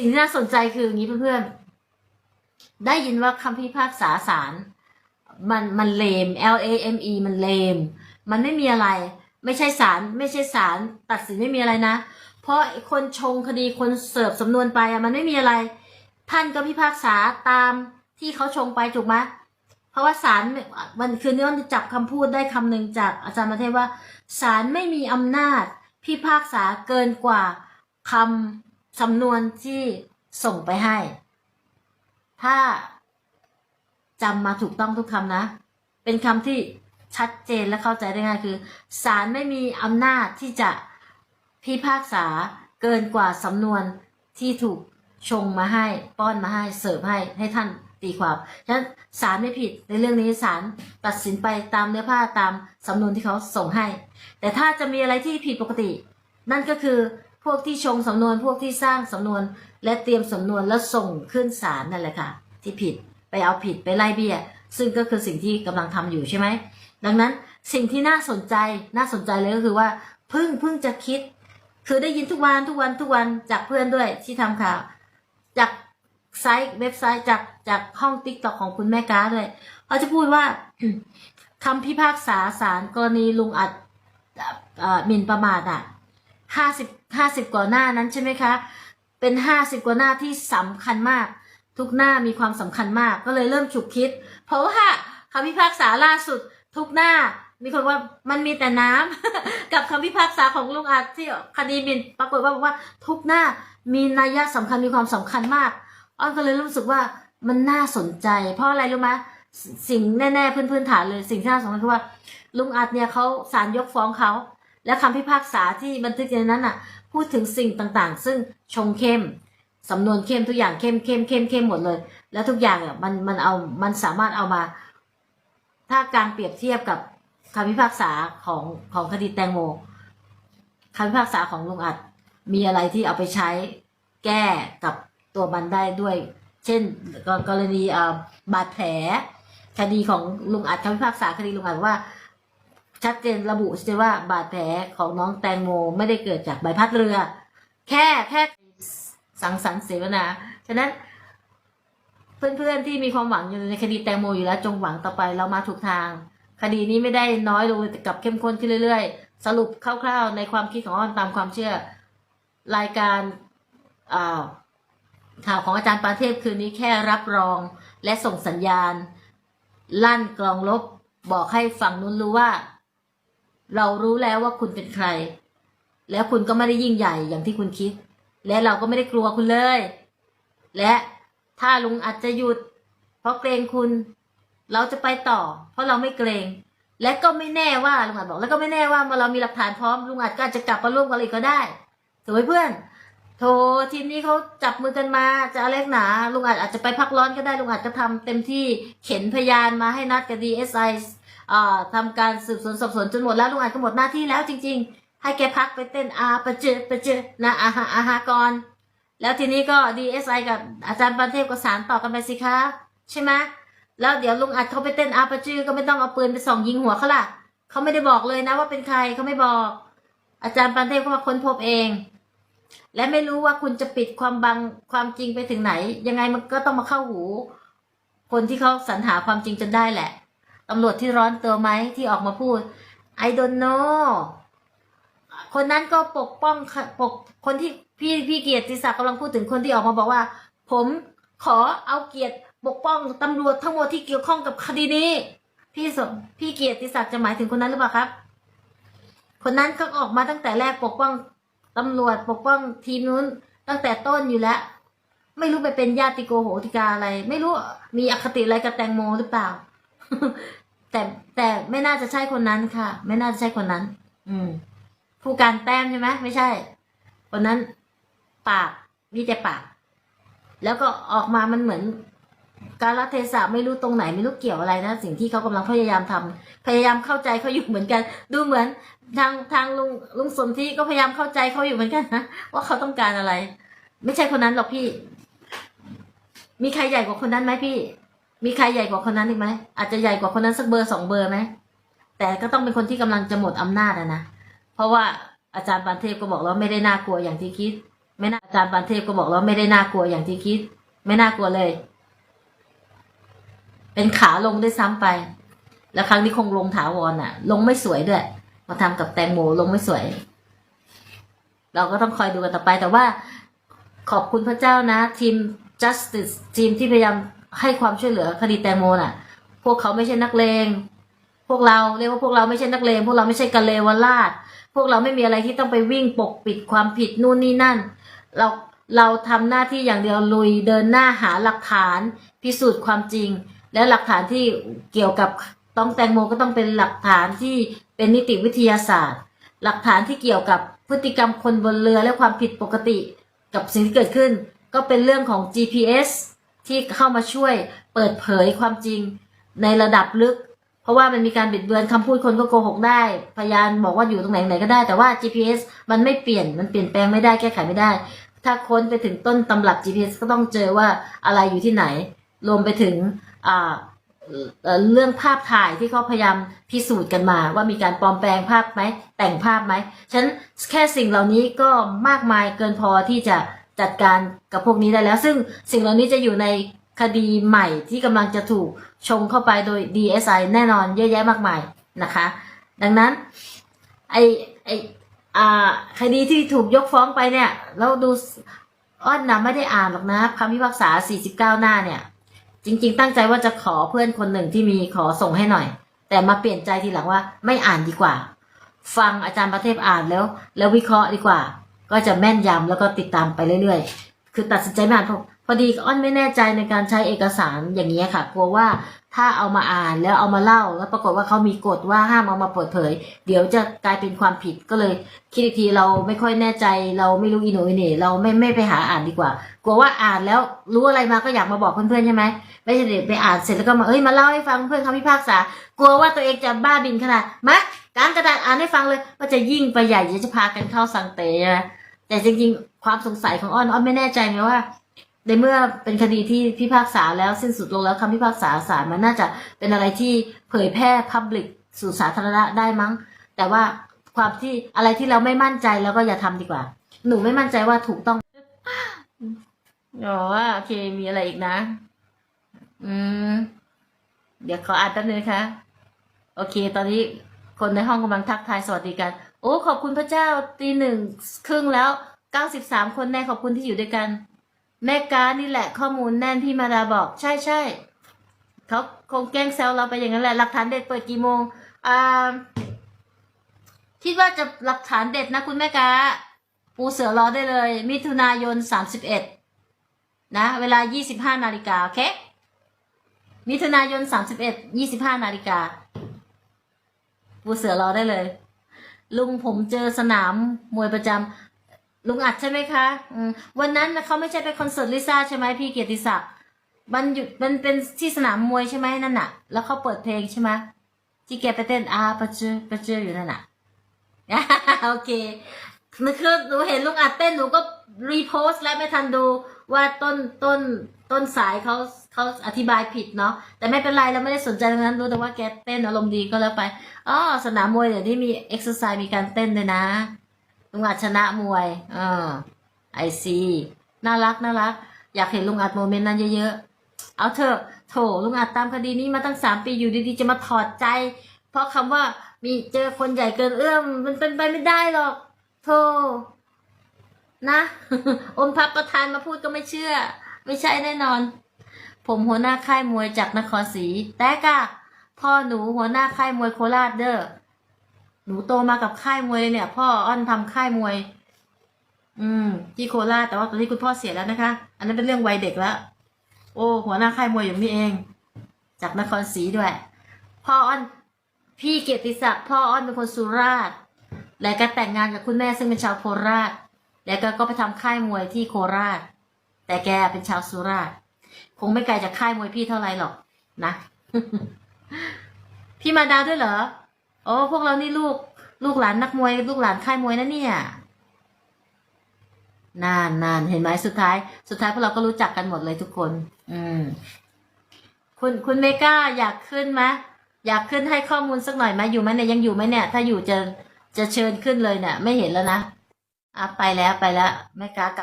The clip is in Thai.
สิ่งที่น่าสนใจคืออย่างนี้เพื่อนๆ ได้ยินว่าคำพิพากษาศาลมันมันเลม L A M E มันเลม มันไม่มีอะไร ไม่ใช่ศาลไม่ใช่ศาลตัดสินไม่มีอะไรนะ เพราะคนชงคดีคนเสิร์ฟสำนวนไปอะมันไม่มีอะไร ท่านก็พิพากษาตามที่เขาชงไปถูกไหมเพราะว่าศาลวันคืนนี้มันจับคำพูดได้คำหนึ่งจากอาจารย์มาเทพว่าศาลไม่มีอำนาจพิพากษาเกินกว่าคำ สำนวนที่ส่งไปให้ ถ้าจำมาถูกต้องทุกคำนะ เป็นคำที่ชัดเจนและเข้าใจได้ง่ายคือศาลไม่มีอำนาจที่จะพิพากษาเกินกว่าสำนวนที่ถูกชงมาให้ป้อนมาให้เสิร์ฟให้ให้ท่านตีความฉะนั้นศาลไม่ผิดในเรื่องนี้ศาลตัดสินไปตามเนื้อผ้าตามสำนวนที่เขาส่งให้ แต่ถ้าจะมีอะไรที่ผิดปกติ นั่นก็คือ พวกที่ชงสำนวนพวกที่สร้างสำนวน และเตรียมสำนวนแล้วส่งขึ้นศาลนั่นแหละค่ะ ที่ผิดไปเอาผิดไปไล่เบี้ย ซึ่งก็คือสิ่งที่กำลังทำอยู่ใช่ไหมดังนั้นสิ่งที่น่าสนใจน่าสนใจเลยก็คือว่าเพิ่งเพิ่งจะคิด คือได้ยินทุกวันทุกวันทุกวันจากเพื่อนด้วยที่ทำข่าว จากไซต์เว็บไซต์จากจากห้องติ๊กต็อกของคุณแม่ก้าด้วยเขาจะพูดว่าคำพิพากษาศาลกรณีลุงอัดอ่อหมิ่นประมาทอะ ห้าสิบห้าสิบกว่าหน้านั้นใช่ไหมคะ เป็นห้าสิบกว่าหน้าที่สำคัญมาก ทุกหน้ามีความสำคัญมากก็เลยเริ่มฉุกคิด เพราะว่าคำพิพากษาล่าสุดทุกหน้ามีคนว่ามันมีแต่น้ำกับคำพิพากษาของลุงอัดที่คดีมินปรากฏว่าบอกว่าทุกหน้ามีนัยสำคัญมีความสำคัญมากอ้อนก็เลยรู้สึกว่ามันน่าสนใจ เพราะอะไรรู้ไหมสิ่งแน่ๆพื้นๆฐานเลยสิ่งที่น่าสนใจคือว่า ลุงอัดเนี่ยเขาศาลยกฟ้องเขา และคำพิพากษาที่บันทึกในนั้นอะ พูดถึงสิ่งต่างๆ ซึ่งชงเข้มสำนวนเข้มทุกอย่างเข้มเข้มเข้มเข้มหมดเลย แล้วทุกอย่างอะมันมันเอามันสามารถเอามา ถ้าการเปรียบเทียบกับคำพิพากษาของของคดีแตงโมคำพิพากษาของลุงอัดมีอะไรที่เอาไปใช้แก้กับตัวมันได้ด้วย เช่นกรณีบาดแผล คดีของลุงอัดคำพิพากษาคดีลุงอัดว่า ชัดเจนระบุชัดเจนว่าบาดแผลของน้องแตงโมไม่ได้เกิดจากใบพัดเรือ แค่แค่สังสรรค์เสวนา ฉะนั้นเพื่อนๆที่มีความหวังอยู่ในคดีแตงโมอยู่แล้วจงหวังต่อไปเรามาถูกทาง คดีนี้ไม่ได้น้อยลงแต่กลับเข้มข้นขึ้นเรื่อยๆ สรุปคร่าวๆ ในความคิดของอ้อนตามความเชื่อ รายการาข่าวของอาจารย์ปานเทพคืนนี้แค่รับรองและส่งสัญญาณ ลั่นกลองลบบอกให้ฝั่งนู้นรู้ว่า เรารู้แล้วว่าคุณเป็นใคร แล้วคุณก็ไม่ได้ยิ่งใหญ่อย่างที่คุณคิด และเราก็ไม่ได้กลัวคุณเลย และถ้าลุงอาจจะหยุด เพราะเกรงคุณ เราจะไปต่อ เพราะเราไม่เกรง และก็ไม่แน่ว่าลุงอาจบอก แล้วก็ไม่แน่ว่าเมื่อเรามีหลักฐานพร้อมลุงอาจก็อาจจะกลับมาร่วมกันอีกก็ได้ถูกไหมเพื่อนโททีมนี้เขาจับมือกันมาจะอะไรหนาลุงอาจอาจจะไปพักร้อนก็ได้ลุงอาจก็ทำเต็มที่เข็นพยานมาให้นัดกับดีเอสไอ ทำการสืบสวนสอบสวนจนหมดแล้วลุงอาจก็หมดหน้าที่แล้วจริง ๆ ให้แกพักไปเต้นอาปะเจอปะเจอนะอาฮาอาฮากรแล้วทีนี้ก็ดีเอสไอกับอาจารย์ปันเทพก็สารต่อกันไปสิคะใช่ไหมแล้วเดี๋ยวลุงอัดเขาไปเต้นอาปะจือก็ไม่ต้องเอาปืนไปส่องยิงหัวเขาล่ะเขาไม่ได้บอกเลยนะว่าเป็นใครเขาไม่บอก อาจารย์ปันเทพก็มาค้นพบเอง และไม่รู้ว่าคุณจะปิดความบังความจริงไปถึงไหน ยังไงมันก็ต้องมาเข้าหู คนที่เขาสรรหาความจริงจนได้แหละ ตำรวจที่ร้อนตัวไหมที่ออกมาพูด I don't know คนนั้นก็ปกป้องค่ะปกคนที่พี่พี่เกียรติศักดิ์กำลังพูดถึงคนที่ออกมาบอกว่า ผมขอเอาเกียรติปกป้องตำรวจทั้งหมดที่เกี่ยวข้องกับคดีนี้พี่สมพี่เกียรติศักดิ์จะหมายถึงคนนั้นหรือเปล่าครับ คนนั้นก็ออกมาตั้งแต่แรกปกป้องตำรวจปกป้องทีมนู้นตั้งแต่ต้นอยู่แล้ว ไม่รู้ไปเป็นญาติโกโหติกาอะไร ไม่รู้มีอคติอะไรกับแตงโมหรือเปล่า แต่แต่ไม่น่าจะใช่คนนั้นค่ะ ไม่น่าจะใช่คนนั้น อืม ผู้การแต้มใช่ไหมไม่ใช่ คนนั้น ปากมีแต่ปาก แล้วก็ออกมามันเหมือน การละเทศะไม่รู้ตรงไหนไม่รู้เกี่ยวอะไรนะสิ่งที่เขากำลังพยายามทำพยายามเข้าใจเขาอยู่เหมือนกัน ดูเหมือน ทางทางลุงลุงสนที่ก็พยายามเข้าใจเขาอยู่เหมือนกันนะว่าเขาต้องการอะไร ไม่ใช่คนนั้นหรอกพี่ มีใครใหญ่กว่าคนนั้นไหมพี่ มีใครใหญ่กว่าคนนั้นอีกไหมอาจจะใหญ่กว่าคนนั้นสักเบอร์สองเบอร์ไหมแต่ก็ต้องเป็นคนที่กำลังจะหมดอำนาจอะนะเพราะว่าอาจารย์ปานเทพก็บอกแล้วไม่ได้น่ากลัวอย่างที่คิด ไม่น่าอาจารย์ปานเทพก็บอกแล้วไม่ได้น่ากลัวอย่างที่คิด ไม่น่ากลัวเลย เป็นขาลงได้ซ้ำไป แล้วครั้งนี้คงลงถาวรอะ ลงไม่สวยด้วย มาทำกับแตงโมลงไม่สวย เราก็ต้องคอยดูกันต่อไปแต่ว่า ขอบคุณพระเจ้านะ ทีม justice ทีมที่พยายาม ให้ความช่วยเหลือคดีแตงโมน่ะ พวกเขาไม่ใช่นักเลง พวกเราเรียกว่าพวกเราไม่ใช่นักเลง พวกเราไม่ใช่กะเลวลาดพวกเราไม่มีอะไรที่ต้องไปวิ่งปกปิดความผิดนู่นนี่นั่น เราเราทำหน้าที่อย่างเดียวลุยเดินหน้าหาหลักฐานพิสูจน์ความจริง และหลักฐานที่เกี่ยวกับต้องแตงโมก็ต้องเป็นหลักฐานที่เป็นนิติวิทยาศาสตร์ หลักฐานที่เกี่ยวกับพฤติกรรมคนบนเรือและความผิดปกติ กับสิ่งที่เกิดขึ้น ก็เป็นเรื่องของ GPS ที่เข้ามาช่วยเปิดเผยความจริงในระดับลึก เพราะว่ามันมีการบิดเบือนคำพูดคนก็โกหกได้ พยานบอกว่าอยู่ตรงไหนไหนก็ได้แต่ว่า GPS มันไม่เปลี่ยนมันเปลี่ยนแปลงไม่ได้แก้ไขไม่ได้ ถ้าค้นไปถึงต้นตำรับ GPS ก็ต้องเจอว่าอะไรอยู่ที่ไหน รวมไปถึงเรื่องภาพถ่ายที่เขาพยายามพิสูจน์กันมา ว่ามีการปลอมแปลงภาพไหมแต่งภาพไหมฉันแค่สิ่งเหล่านี้ก็มากมายเกินพอที่จะ จัดการกับพวกนี้ได้แล้ว ซึ่งสิ่งเหล่านี้จะอยู่ในคดีใหม่ที่กำลังจะถูกชงเข้าไปโดย DSI แน่นอนเยอะแยะมากมายนะคะ ดังนั้นไอไออ่าคดีที่ถูกยกฟ้องไปเนี่ยเราดูอ้อนนะไม่ได้อ่านหรอกนะคำพิพากษา 49 หน้าเนี่ย จริง ๆ ตั้งใจว่าจะขอเพื่อนคนหนึ่งที่มีขอส่งให้หน่อย แต่มาเปลี่ยนใจทีหลังว่าไม่อ่านดีกว่า ฟังอาจารย์ประเทพอ่านแล้ว แล้ววิเคราะห์ดีกว่า ก็จะแม่นยำแล้วก็ติดตามไปเรื่อยๆ คือตัดสินใจไม่อ่านพอดีอ้อนไม่แน่ใจในการใช้เอกสารอย่างนี้ค่ะ กลัวว่าถ้าเอามาอ่านแล้วเอามาเล่า แล้วปรากฏว่าเขามีกฎว่าห้ามเอามาเปิดเผย เดี๋ยวจะกลายเป็นความผิดก็เลย คิดอีกทีเราไม่ค่อยแน่ใจ เราไม่รู้อีโนอีเน่เราไม่ไม่ไปหาอ่านดีกว่า กลัวว่าอ่านแล้วรู้อะไรมาก็อยากมาบอกเพื่อนๆใช่ไหมไม่ใช่เด็กไปอ่านเสร็จแล้วก็มาเอ้ยมาเล่าให้ฟังเพื่อนคำพิพากษากลัวว่าตัวเองจะบ้าบินขนาดมาการกระดาษอ่านให้ฟังเลยก็จะยิ่งไปใหญ่จะพากันเข้าสังเตใช่ไหม แต่จริงๆ ความสงสัยของอ้อนอ้อนไม่แน่ใจไงว่า ในเมื่อเป็นคดีที่พิพากษาแล้วสิ้นสุดลงแล้วคำพิพากษาศาลมันน่าจะเป็นอะไรที่เผยแพร่พับลิกสู่สาธารณะได้มั้ง แต่ว่าความที่อะไรที่เราไม่มั่นใจแล้วก็อย่าทำดีกว่า หนูไม่มั่นใจว่าถูกต้องอ๋อโอเคมีอะไรอีกนะ อืม เดี๋ยวขออ่านแป๊บนึงนะคะ โอเค ตอนนี้คนในห้องกำลังทักทายสวัสดีกัน โอ้ขอบคุณพระเจ้าตีหนึ่งครึ่งแล้วเก้าสิบสามคนแน่ขอบคุณที่อยู่ด้วยกัน แม่กานี่แหละข้อมูลแน่นที่มาดาบอก ใช่ใช่เขาคงแกล้งแซวเราไปอย่างนั้นแหละหลักฐานเด็ดเปิดกี่โมงอ่าคิดว่าจะหลักฐานเด็ดนะคุณแม่กาปูเสือรอได้เลย มิถุนายนสามสิบเอ็ดนะ เวลายี่สิบห้านาฬิกาโอเค มิถุนายนสามสิบเอ็ดยี่สิบห้านาฬิกาปูเสือรอได้เลย ลุงผมเจอสนามมวยประจำลุงอัดใช่ไหมคะอืวันนั้นเขาไม่ใช่ไปคอนเสิร์ตลิซ่าใช่ไหมพี่เกียรติศักดิ์มันหยุดมันเป็นที่สนามมวยใช่ไหมนั่นน่ะ แล้วเขาเปิดเพลงใช่ไหมที่แกไปเต้นอาปะเจอปะเจออยู่นั่นน่ะโอเคคือหนูเห็นลุงอัดเต้นหนูก็รีโพสต์และไม่ทันดูว่าต้นต้น ต้นสายเขาเขาอธิบายผิดเนาะแต่ไม่เป็นไรเราไม่ได้สนใจตรงนั้นรู้แต่ว่าแกเต้นอารมณ์ดีก็แล้วไปอ๋อสนามมวยเดี๋ยวนี้มีเอ็กซ์ไซส์มีการเต้นด้วยนะลุงอัดชนะมวยเออไอซีน่ารักน่ารัก อยากเห็นลุงอัดโมเมนต์นั้นเยอะๆเอาเถอะโถลุงอัดตามคดีนี้มาตั้งสามปีอยู่ดีๆจะมาถอดใจ เพราะคำว่ามีเจอคนใหญ่เกินเอื้อมมันเป็นไปไม่ได้หรอกโธนะอมพับประธานมาพูดก็ไม่เชื่อ ไม่ใช่แน่นอน ผมหัวหน้าค่ายมวยจากนครศรีแต่กะพ่อหนูหัวหน้าค่ายมวยโคราชเด้อหนูโตมากับค่ายมวยเลยเนี่ย พ่ออ้อนทำค่ายมวย อืม ที่โคราชแต่ว่าตอนนี้คุณพ่อเสียแล้วนะคะ อันนั้นเป็นเรื่องวัยเด็กแล้วโอ้ หัวหน้าค่ายมวยอยู่นี่เอง จากนครศรีด้วย พ่ออ้อนพี่เกียรติศักดิ์พ่ออ้อนเป็นคนสุราษฎร์และก็แต่งงานกับคุณแม่ซึ่งเป็นชาวโคราช แล้วก็ก็ไปทำค่ายมวยที่โคราช แต่แกเป็นชาวสุราษฎร์คงไม่ไกลจากค่ายมวยพี่เท่าไรหรอกนะ พี่มาดาด้วยเหรอโอ้พวกเรานี่ลูก ลูกหลานนักมวย ลูกหลานค่ายมวยนะเนี่ยนานนานเห็นไหมสุดท้าย สุดท้ายพวกเราก็รู้จักกันหมดเลยทุกคน อืม คุณคุณเมก้าอยากขึ้นไหมอยากขึ้นให้ข้อมูลสักหน่อยไหมอยู่ไหมเนี่ยยังอยู่ไหมเนี่ย ถ้าอยู่จะจะเชิญขึ้นเลยเนี่ยไม่เห็นแล้วนะอะไปแล้วไปแล้วแม่กากลับ